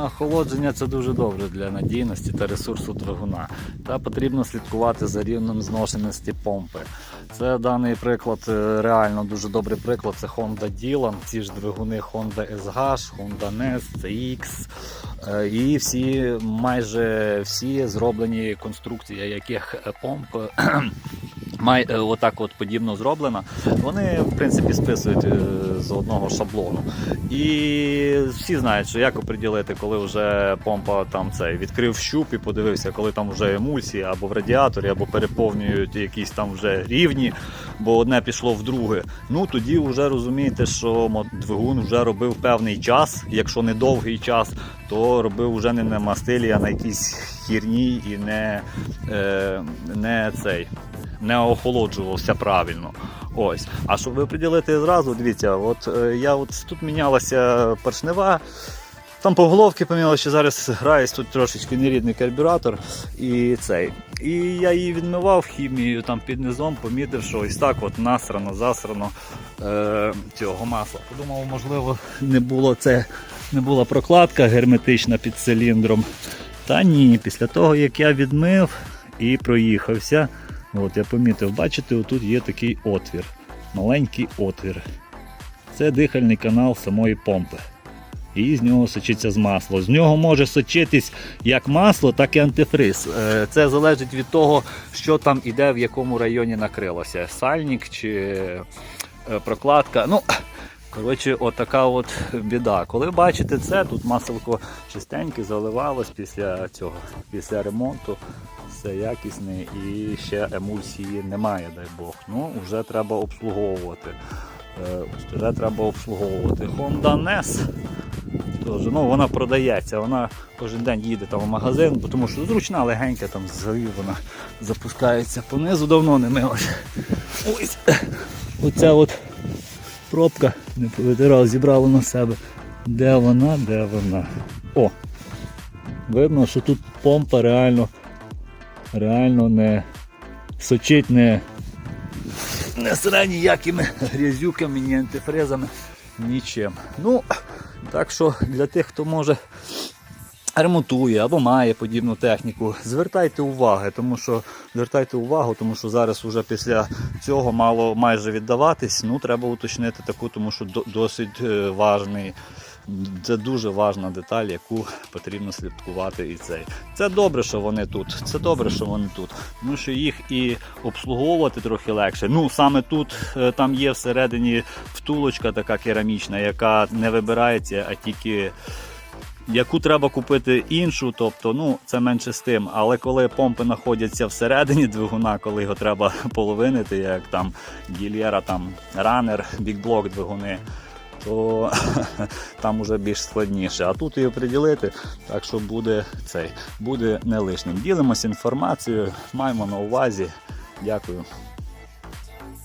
Охолодження це дуже добре для надійності та ресурсу двигуна. Та потрібно слідкувати за рівнем зношеності помпи. Це даний приклад, е, реально дуже добрий приклад. Це Honda Dylan, ці ж двигуни Honda SH, Honda NES, CX. Е, І всі, майже всі зроблені конструкція яких е, помп. Май, е, отак от подібно зроблена. Вони в принципі списують е, з одного шаблону. І всі знають, що як оприділити, коли вже помпа там цей відкрив щуп і подивився, коли там вже емульсії або в радіаторі, або переповнюють якісь там вже рівні, бо одне пішло в друге. Ну тоді вже розумієте, що двигун вже робив певний час, якщо не довгий час, то робив вже не на мастилі, а на якійсь хірні і не, е, не цей не охолоджувався правильно. Ось. А щоб ви приділити зразу, дивіться, от е, я от тут мінялася поршнева. Там по головці помінялося, зараз граюсь тут трошечки нерідний карбюратор і цей. І я її відмивав хімією там під низом, помітив, що ось так от насрано, засрано е, цього масла. Подумав, можливо, не було це, не була прокладка герметична під циліндром. Та ні, після того як я відмив і проїхався, от я помітив, бачите, отут є такий отвір, маленький отвір. Це дихальний канал самої помпи. І з нього сочиться з масло. З нього може сочитись як масло, так і антифриз. Е, Це залежить від того, що там іде, в якому районі накрилося. Сальник чи е, прокладка. Ну, коротше, отака от біда. Коли бачите це, тут маселко чистеньке заливалось після цього, після ремонту. Все якісне і ще емульсії немає, дай Бог. Ну, вже треба обслуговувати. Е, Вже треба обслуговувати. Honda NES. Тож, ну, вона продається, вона кожен день їде там в магазин, тому що зручна, легенька, там згорів вона запускається понизу, давно не милася. Оця от пробка не повитирав, зібрала на себе. Де вона, де вона? О! Видно, що тут помпа реально, реально не сочить не, не сре ніякими грязюками, ні антифризами, нічим. Ну, так що для тих, хто може ремонтує або має подібну техніку, звертайте уваги, тому що звертайте увагу, тому що зараз уже після цього мало майже віддаватись. Ну треба уточнити таку, тому що досить е, важний. Це дуже важна деталь, яку потрібно слідкувати і цей. Це добре, що вони тут. Це добре, що вони тут. Тому що їх і обслуговувати трохи легше. Ну саме тут е, там є всередині втулочка така керамічна, яка не вибирається, а тільки яку треба купити іншу, тобто ну це менше з тим. Але коли помпи знаходяться всередині двигуна, коли його треба половинити, як там гільєра, там ранер, бікблок двигуни. То там уже більш складніше. А тут її приділити, так що буде цей буде не лишнім. Ділимося інформацією, маємо на увазі. Дякую.